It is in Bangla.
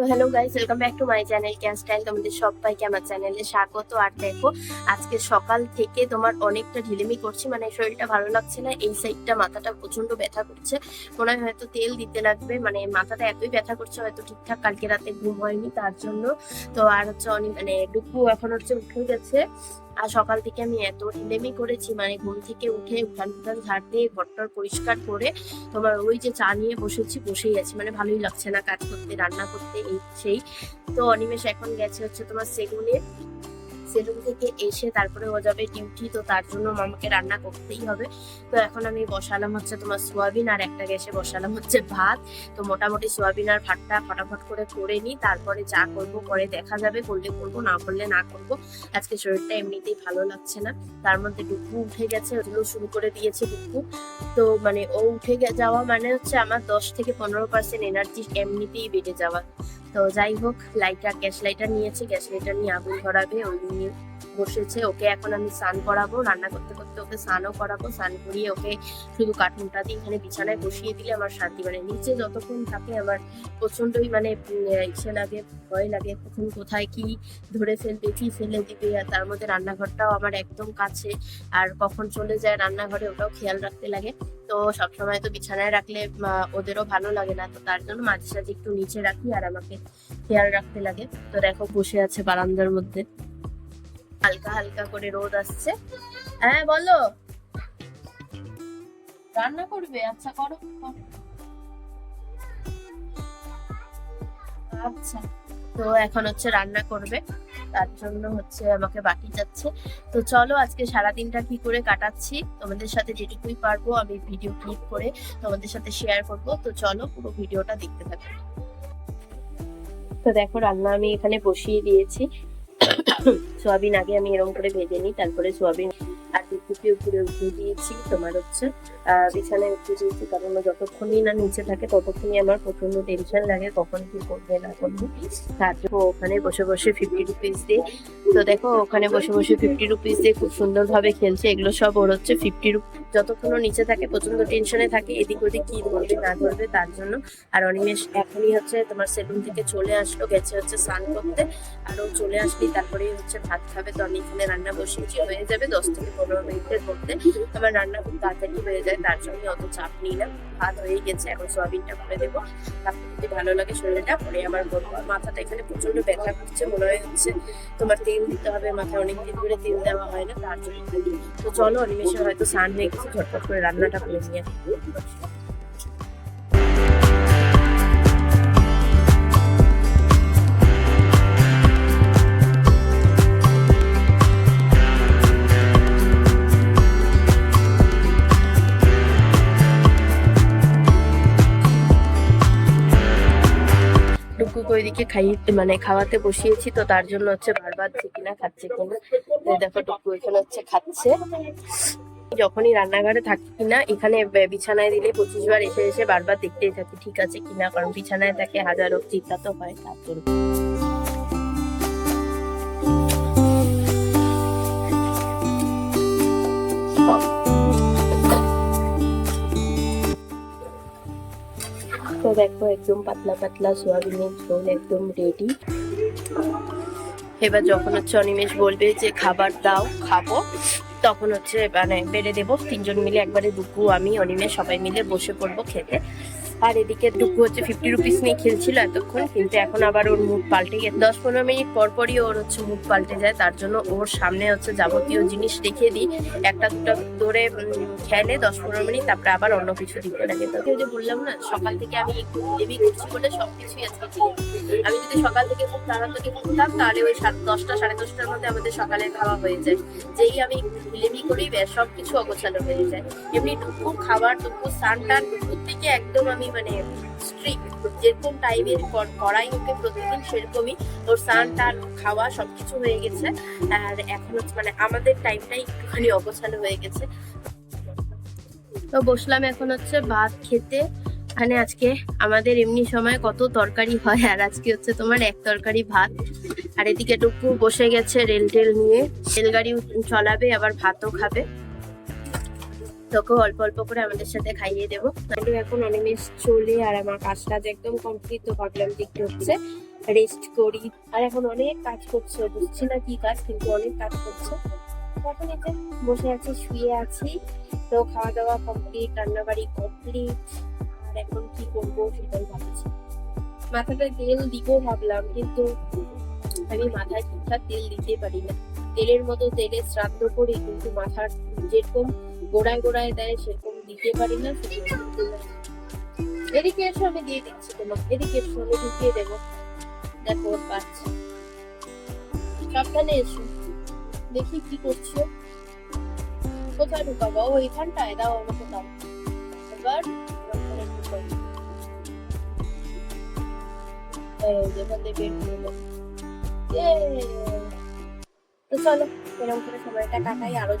তো hello guys welcome back to my channel can স্টাইল তোমাদের সবাইকে আমার চ্যানেলে স্বাগত। আর দেখো, আজকে সকাল থেকে তোমার অনেকটা ঢিলেমি করছি মানে শরীরটা ভালো লাগছে না, এই সাইডটা মাথাটা প্রচণ্ড ব্যথা করছে। মনে হয় হয়তো তেল দিতে লাগবে মানে মাথাটা এতই ব্যথা করছে, হয়তো ঠিকঠাক কালকে রাতে ঘুম হয়নি, তার জন্য। তো আর হচ্ছে অনেক মানে ডুকু এখন হচ্ছে উঠে গেছে। আর সকাল থেকে আমি এত ঢিলেমি করেছি মানে ঘুম থেকে উঠে উঠান উঠান ঝাড় দিয়ে ঘরটার পরিষ্কার করে তোমার ওই যে চা নিয়ে বসেছি, বসেই আছি। মানে ভালোই লাগছে না কাজ করতে, রান্না করতে, এই সেই। তো অনিমেষ এখন গেছে হচ্ছে তোমার সেলুনে সেলুন থেকে এসে তারপরে ও যাবে ডিউটি তো তার জন্য মামাকে রান্না করতেই হবে। তো এখন আমি বসালাম হচ্ছে তোমার সোয়াবিন আর একটা গ্যাসে বসালাম হচ্ছে ভাত। তো মোটামুটি সোয়াবিন আর ভাতটা ফটাফট করে করে নিই, তারপরে যা করব পরে দেখা যাবে, করলে করব, না করলে না করব। আজকে শরীরটা এমনিতেই ভালো লাগছে না। তার মধ্যে ডুকু উঠে গেছে ওগুলো শুরু করে দিয়েছে ডুকু তো মানে ও উঠে যাওয়া মানে হচ্ছে আমার দশ থেকে পনেরো পার্সেন্ট এনার্জি এমনিতেই বেড়ে যাওয়া। তো যাই হোক লাইটার গ্যাস লাইটার নিয়েছে গ্যাস লাইটার নিয়ে আগুন ধরাবে ওই নিয়ে বসেছে, ওকে এখন আমি স্নান করাবো, রান্না করতে করতে ওকে স্নানও করাবো, স্নান করিয়ে ওকে শুধু কার্টুনটা দিয়ে এখানে বিছানায় বসিয়ে দিলে আমার শান্তি মানে নিচে যতক্ষণ থাকে আমার প্রচন্ডই মানে ইচ্ছে লাগে, ভয় লাগে, কখন কোথায় কি ধরে ফেলবে, কি ফেলে দিবে, আর তার মধ্যে রান্নাঘরটাও আমার একদম কাছে, আর কখন চলে যায় রান্নাঘরে ওটাও খেয়াল রাখতে লাগে। তো সবসময় তো বিছানায় রাখলে ওদেরও ভালো লাগে না, তো তার জন্য মাঝে সাঝে একটু নিচে রাখি আর আমাকে খেয়াল রাখতে লাগে। তো দেখো বসে আছে বারান্দার মধ্যে। হালকা হালকা করে রোদ আসছে। হ্যাঁ বলো। রান্না করবে? আচ্ছা করো। আচ্ছা তো এখন হচ্ছে রান্না করবে। তার জন্য হচ্ছে আমাকে বাকি যাচ্ছে। তো চলো, আজকে সারাদিনটা কি করে কাটাচ্ছি? তোমাদের সাথে যেটুকুই পারব আমি ভিডিও ক্লিপ করে তোমাদের সাথে শেয়ার করব। তো চলো, পুরো ভিডিওটা দেখতে থাকো। তো দেখো, রান্না আমি এখানে বসিয়ে দিয়েছি। সোয়াবিন আগে আমি এরকম করে ভেজে নিই, তারপরে সোয়াবিন আর দুপুকে উপরে উঠে দিয়েছি, তোমার হচ্ছে বিছানায় উঠে দিয়েছি, কারণ যতক্ষণই না নিচে থাকে ততক্ষণই আমার প্রচণ্ড টেনশন লাগে, কখন কি করবে, না করবে। তার ওখানে বসে বসে ফিফটি রুপিস দিয়ে, তো দেখো ওখানে বসে বসে ফিফটি রুপিস দিয়ে খুব সুন্দরভাবে খেলছে, এগুলো সব ওর হচ্ছে ফিফটি রুপিস যতক্ষণ নিচে থাকে প্রচণ্ড টেনশনে থাকে, এদিক ওদিক কি ধরবে না ধরবে তার জন্য। আর অনিমেষ এখনই হচ্ছে তোমার সেলুন থেকে চলে আসলো, গেছে হচ্ছে স্নান করতে। আর ও চলে আসলি, তারপরেই হচ্ছে ভাত খাবে, তো আমি রান্না বসিয়েছি, হয়ে যাবে দশ থেকে পনেরো মিনিটের মধ্যে আমার রান্না খুব তাড়াতাড়ি হয়ে যায়, তার জন্য অত চাপ নিই না। ভাত হয়ে গেছে, এখন সোয়াবিনটা করে দেবো। তারপর যদি ভালো লাগে শরীরটা। পরে আমার বলব মাথাটা এখানে প্রচণ্ড ব্যথা করছে। মনে হচ্ছে তোমার তেল দিতে হবে, মাথায় অনেকদিন ধরে তেল দেওয়া হয় না, তার জন্য তো চলো অনিমেষে হয়তো সান হয়ে গেছে ঝটপট করে রান্নাটা করে নিয়ে ওইদিকে খাইয়ে মানে খাওয়াতে বসিয়েছি, তো তার জন্য হচ্ছে বারবার কিনা খাচ্ছে কিনা। দেখো, টুকু এখানে হচ্ছে খাচ্ছে। যখনই রান্নাঘরে থাকি কিনা, এখানে বিছানায় দিলে পঁচিশ বার এসে এসে বারবার দেখতেই থাকি, ঠিক আছে কিনা? কারণ বিছানায় থাকে হাজারো চিন্তা তো হয়, তার জন্য। তো দেখো একদম পাতলা পাতলা সোয়াবিনের ঝোল একদম রেডি এবার যখন হচ্ছে অনিমেষ বলবে যে খাবার দাও, খাব, তখন হচ্ছে মানে বেড়ে দেবো। তিনজন মিলে একবারে দুপুর আমি, অনিমেষ সবাই মিলে বসে পড়ব খেতে। আর এদিকে টুকু হচ্ছে ফিফটি রুপিস নিয়ে খেলছিল এতক্ষণ, কিন্তু এখন আবার ওর মুখ পাল্টে গেছে দশ পনেরো মিনিট পর পরই ওর হচ্ছে মুখ পাল্টে যায়। তার জন্য ওর সামনে হচ্ছে যাবতীয় জিনিস রেখে দিই। একটা দুটো ধরে খেলে দশ পনেরো মিনিট, তারপরে আবার অন্য কিছু দিতে লাগে ওই যে বললাম না, সকাল থেকে আমি দেবী করছি বলে সবকিছুই আজকে জিলেবি আমি যদি সকাল থেকে খুব তাড়াতাড়ি করতাম তাহলে ওই সাত দশটা, সাড়ে দশটার মধ্যে আমাদের সকালে খাওয়া হয়ে যায়। যেই আমি ঢিলেমি করি ব্যাস সবকিছু অগোছালো হয়ে যায়। এমনি টুকুর খাবার টুকুর স্নান টান দিকে একদম আমি মানে স্ট্রিক্ট যেরকম টাইমের করাই ওকে প্রতিদিন সেরকমই ওর স্নান টান খাওয়া সবকিছু হয়ে গেছে। আর এখন মানে আমাদের টাইমটাই একটুখানি অগোছালো হয়ে গেছে। তো বসলাম এখন হচ্ছে ভাত খেতে। এখানে আজকে আমাদের এমনি সময় কত তরকারি হয়, আর আজকে হচ্ছে তোমার এক তরকারি ভাত। আর এদিকে টুকু বসে গেছে রেল টেল নিয়ে। রেলগাড়ি চলাবে, আবার ভাতও খাবে। তোকে অল্প অল্প করে আমাদের সাথে খাইয়ে দেবো। এখন অনিমেষ চলে আর আমার কাজ টাজ একদম কমপ্লিট তো ভাবলাম যে হচ্ছে রেস্ট করি। আর এখন অনেক কাজ করছে, বুঝছি না কি কাজ, কিন্তু অনেক কাজ করছে। এখন এই বসে আছি, শুয়ে আছি, তো খাওয়া দাওয়া কমপ্লিট রান্নাবাড়ি কমপ্লিট আর এখন কি করব সেটাই ভাবছি। মাথাটায় তেল দিব ভাবলাম, কিন্তু আমি মাথায় ঠিকঠাক তেল দিতে পারি না। তেলের মতো তেলে শ্রাদ্ধ করি, কিন্তু মাথার যেরকম গোড়ায় গোড়ায় দেয়, সেরকম দিতে পারি না। এদিকে এসো, আমি দিয়ে দিচ্ছি তোমাকে। এদিকে এসো, আমি ঢুকিয়ে দেবো। দেখো পাচ্ছে সাবধানে এসো। দেখি কি করছ। কোথায় ঢুকাবো? ও এখানটায় দাও, আমাকে দাও। এবার যেখান থেকে তো চলো, এরকম করে সময়টা কাটাই, আরও